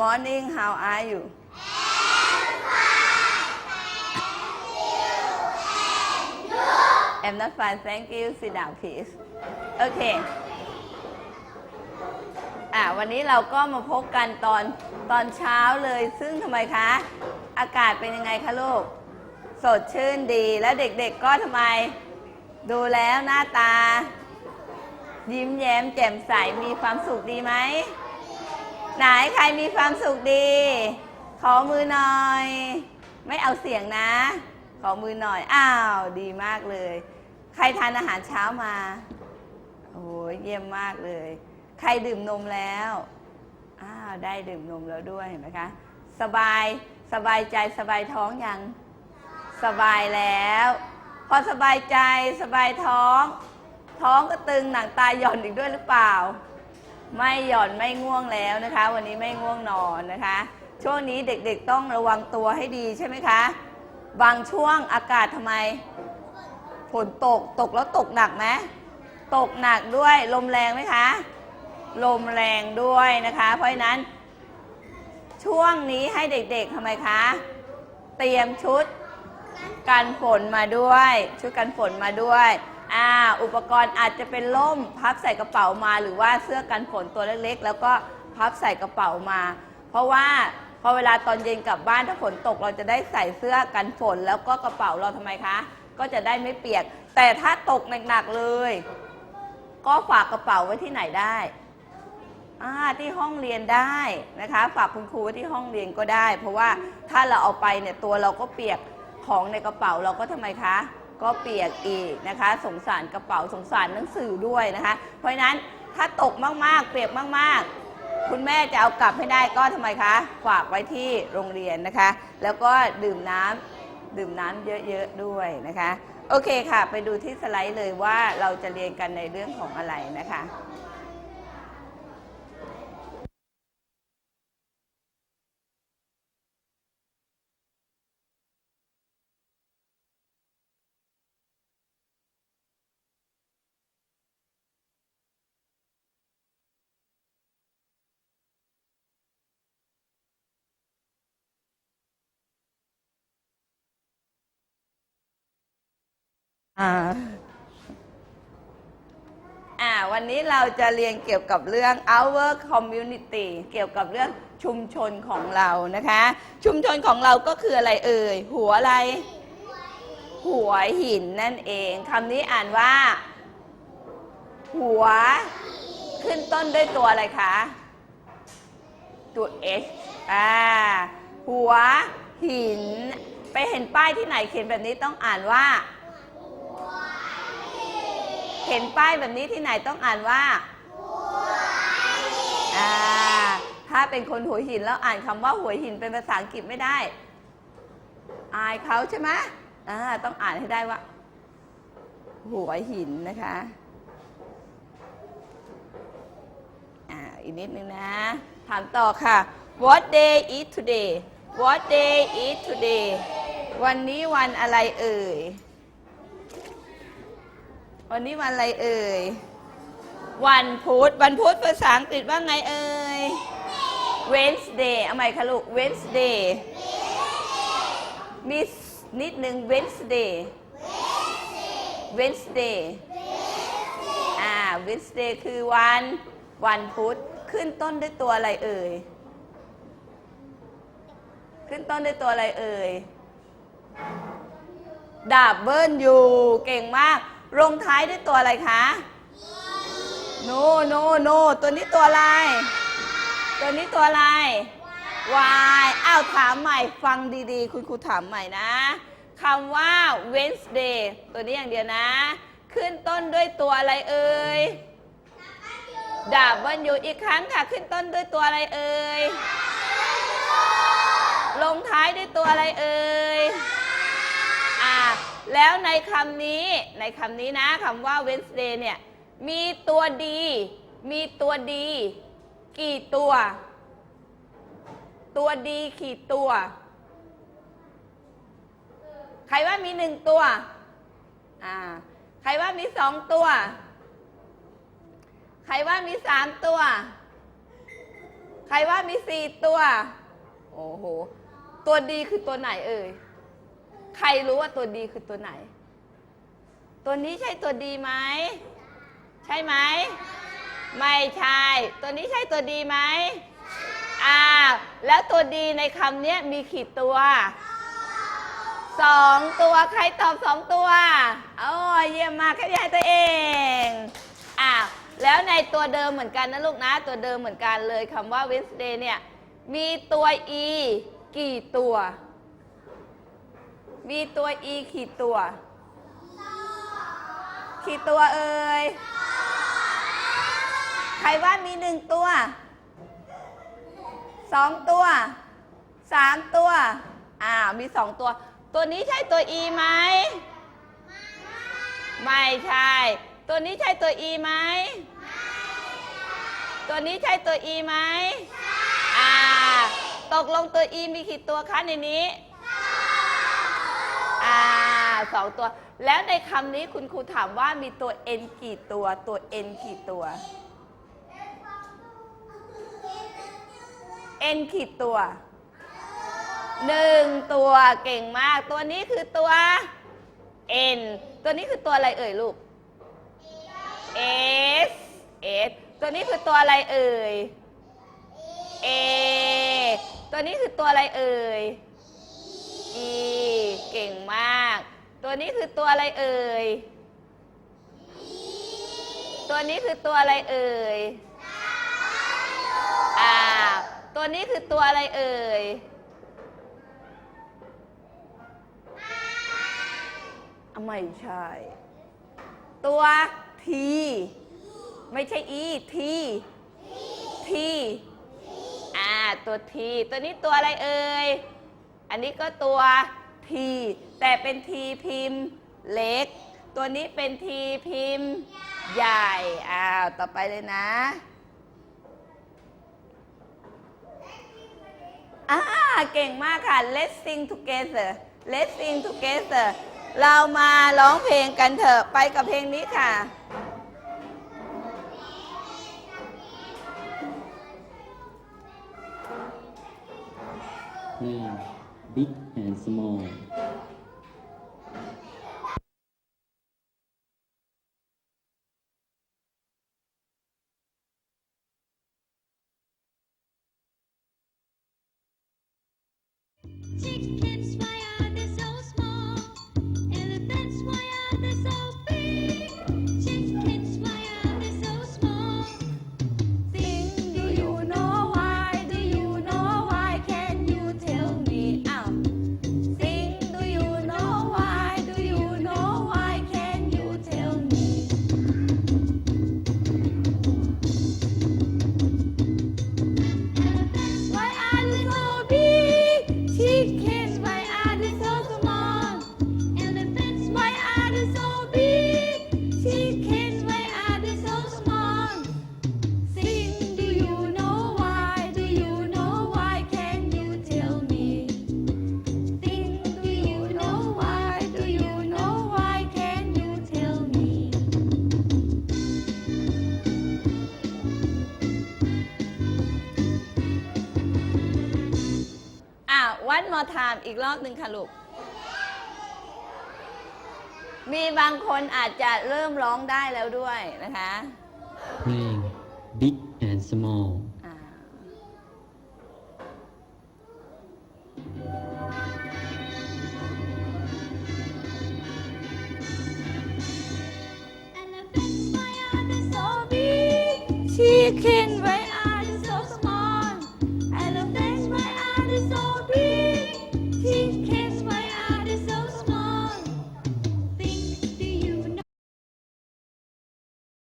morning how are you I'm not fine thank you sit down please โอเคอะวันนี้เราก็มาพบกันตอนตอนเช้าเลย ซึ่งทำไมคะ อากาศเป็นยังไงคะลูก สดชื่นดี แล้วเด็กๆก็ทำไม ดูแล้วหน้าตา ยิ้มแย้มแจ่มใส มีความสุขดีไหม ไหนใครมีความสุขดี ขอมือหน่อย ไม่เอาเสียงนะ ขอมือหน่อย อ้าว ดีมากเลย ใครทานอาหารเช้ามา โอ้ยเยี่ยมมากเลย ใครดื่มนมแล้ว อ้าว ได้ดื่มนมแล้วด้วยเห็นไหมคะ สบาย สบายใจ สบายท้องยัง สบายแล้ว พอสบายใจ สบายท้อง ท้องก็ตึงหนังตาหย่อนอีกด้วยหรือเปล่า ไม่หย่อนไม่ง่วงแล้วนะคะ วันนี้ไม่ง่วงนอนนะคะ ช่วงนี้เด็กๆต้องระวังตัวให้ดีใช่ไหมคะ บางช่วงอากาศทำไม ฝนตกตกแล้วตกหนักไหมตกหนักด้วยลมแรงไหมคะ ลมแรงด้วยนะคะ เพราะฉะนั้น ช่วงนี้ให้เด็กๆทำไมคะ เตรียมชุดกันฝนมาด้วย ชุดกันฝนมาด้วย อ่าอุปกรณ์อาจจะเป็นล่มพับใส่กระเป๋ามา หรือว่าเสื้อกันฝนตัวเล็กๆ แล้วก็พับใส่กระเป๋ามา เพราะว่าพอเวลาตอนเย็นกลับบ้านถ้าฝนตกเราจะได้ใส่เสื้อกันฝน แล้วก็กระเป๋าเราทำไมคะ ก็จะได้ไม่เปียก แต่ถ้าตกหนักๆเลย ก็ฝากกระเป๋าไว้ที่ไหนได้อ่าที่ห้องเรียนได้นะคะ ฝากคุณครูไว้ที่ห้องเรียนก็ได้ เพราะว่าถ้าเราเอาไปเนี่ยตัวเราก็เปียกของในกระเป๋าเราก็ทำไมคะ ก็เปียกอีกนะคะ สงสารกระเป๋าสงสารหนังสือด้วยนะคะ เพราะฉะนั้นถ้าตกมากๆ เปียกมากๆ คุณแม่จะเอากลับให้ได้ก็ทำไมคะ ฝากไว้ที่โรงเรียนนะคะ แล้วก็ดื่มน้ำดื่มน้ำเยอะๆด้วยนะคะ โอเคค่ะ ไปดูที่สไลด์เลยว่าเราจะเรียนกันในเรื่องของอะไรนะคะ อ่าอ่าวันนี้เราจะเรียนเกี่ยวกับเรื่อง our community เกี่ยวกับเรื่องชุมชนของเรานะคะ ชุมชนของเราก็คืออะไรเอ่ย หัวอะไร หัวหินนั่นเองคำนี้อ่านว่า หัว ขึ้นต้นด้วยตัวอะไรคะ ตัว H อ่า หัวหิน ไปเห็นป้ายที่ไหนเขียนแบบนี้ต้องอ่านว่า เห็นป้ายแบบนี้ที่ไหนต้องอ่านว่าอ่าถ้าเป็นคนหัวหินแล้วอ่านคำว่าหัวหินเป็นภาษาอังกฤษไม่ได้ อายเขาใช่ไหมอ่าต้องอ่านให้ได้ว่า หัวหินนะคะอ่าอีกนิดนึงนะ ถามต่อค่ะ What day is today What day is today วันนี้วันอะไรเอ่ย วันนี้วันอะไรเอ่ย วันพุธ วันพุธภาษาอังกฤษว่าไงเอ่ย Wednesday เอาใหม่ค่ะลูก Wednesday มีนิดหนึ่ง Wednesday Wednesday อ่า Wednesday คือวันวันพุธ ขึ้นต้นด้วยตัวอะไรเอ่ย ขึ้นต้นด้วยตัวอะไรเอ่ยดับเบิลยูเก่งมาก ลงท้ายด้วยตัวอะไรคะโนโนโนตัวนี้ตัวอะไร ตัวนี้ตัวอะไรวายอ้าวถามใหม่ฟังดีๆ คุณครูถามใหม่นะคำว่า Wednesday ตัวนี้อย่างเดียวนะ ขึ้นต้นด้วยตัวอะไรเอ่ยดับเบิลยูอีกครั้งค่ะขึ้นต้นด้วยตัวอะไรเอ่ยลงท้ายด้วยตัวอะไรเอ่ย แล้วในคำนี้ในคำนี้นะคำว่า Wednesday เนี่ย มีตัวดี มีตัวดี กี่ตัว ตัวดีกี่ตัว ใครว่ามีหนึ่งตัวอ่าใครว่ามีสองตัว ใครว่ามีสามตัว ใครว่ามีสี่ตัว โอ้โห ตัวดีคือตัวไหนเอ่ย ใครรู้ว่าตัวดีคือตัวไหน ตัวนี้ใช่ตัวดีไหม ใช่ไหม ไม่ใช่ ตัวนี้ใช่ตัวดีไหมอ่า แล้วตัวดีในคำนี้มีขีดตัวสองตัวใครตอบสองตัวโอ้ยเยี่ยมมากขยายตัวเองอ่าแล้วในตัวเดิมเหมือนกันนะลูกนะ ตัวเดิมเหมือนกันเลยคำว่า Wednesday เนี่ย มีตัว e กี่ตัว มีตัว e กี่ตัวกี่ตัวเอ่ยใครว่ามีหนึ่งตัวสองตัวสามตัวอ้าวมีสองตัว ตัวนี้ใช่ตัว e ไหมไม่ใช่ ตัวนี้ใช่ตัว e ไหมตัวนี้ใช่ตัว e ไหมอ่า ตกลงตัว e มีกี่ตัวคะในนี้ สองตัว แล้วในคำนี้คุณครูถามว่ามีตัว n กี่ตัว ตัว n กี่ตัว n กี่ตัวหนึ่งตัวเก่งมาก ตัวนี้คือตัว n ตัวนี้คือตัวอะไรเอ่ยลูก s s ตัวนี้คือตัวอะไรเอ่ย a ตัวนี้คือตัวอะไรเอ่ย e เก่งมาก ตัวนี้คือตัวอะไรเอ่ย ตัวนี้คือตัวอะไรเอ่ยอ่าตัวนี้คือตัวอะไรเอ่ยอะไม่ใช่ ตัว t ไม่ใช่ e t t อ่า ตัว t ตัวนี้ตัวอะไรเอ่ย อันนี้ก็ตัว t แต่เป็น t พิมพ์เล็ก ตัวนี้เป็น t พิมพ์ใหญ่ อ้าว ต่อไปเลยนะ อ่า เก่งมากค่ะ let's sing together let's sing together เรามาร้องเพลงกันเถอะ ไปกับเพลงนี้ค่ะ big and small. More time อีกรอบหนึ่งค่ะลูก มีบางคนอาจจะเริ่มร้องได้แล้วด้วยนะคะ Playing big and small. อ่า Elephants, why are they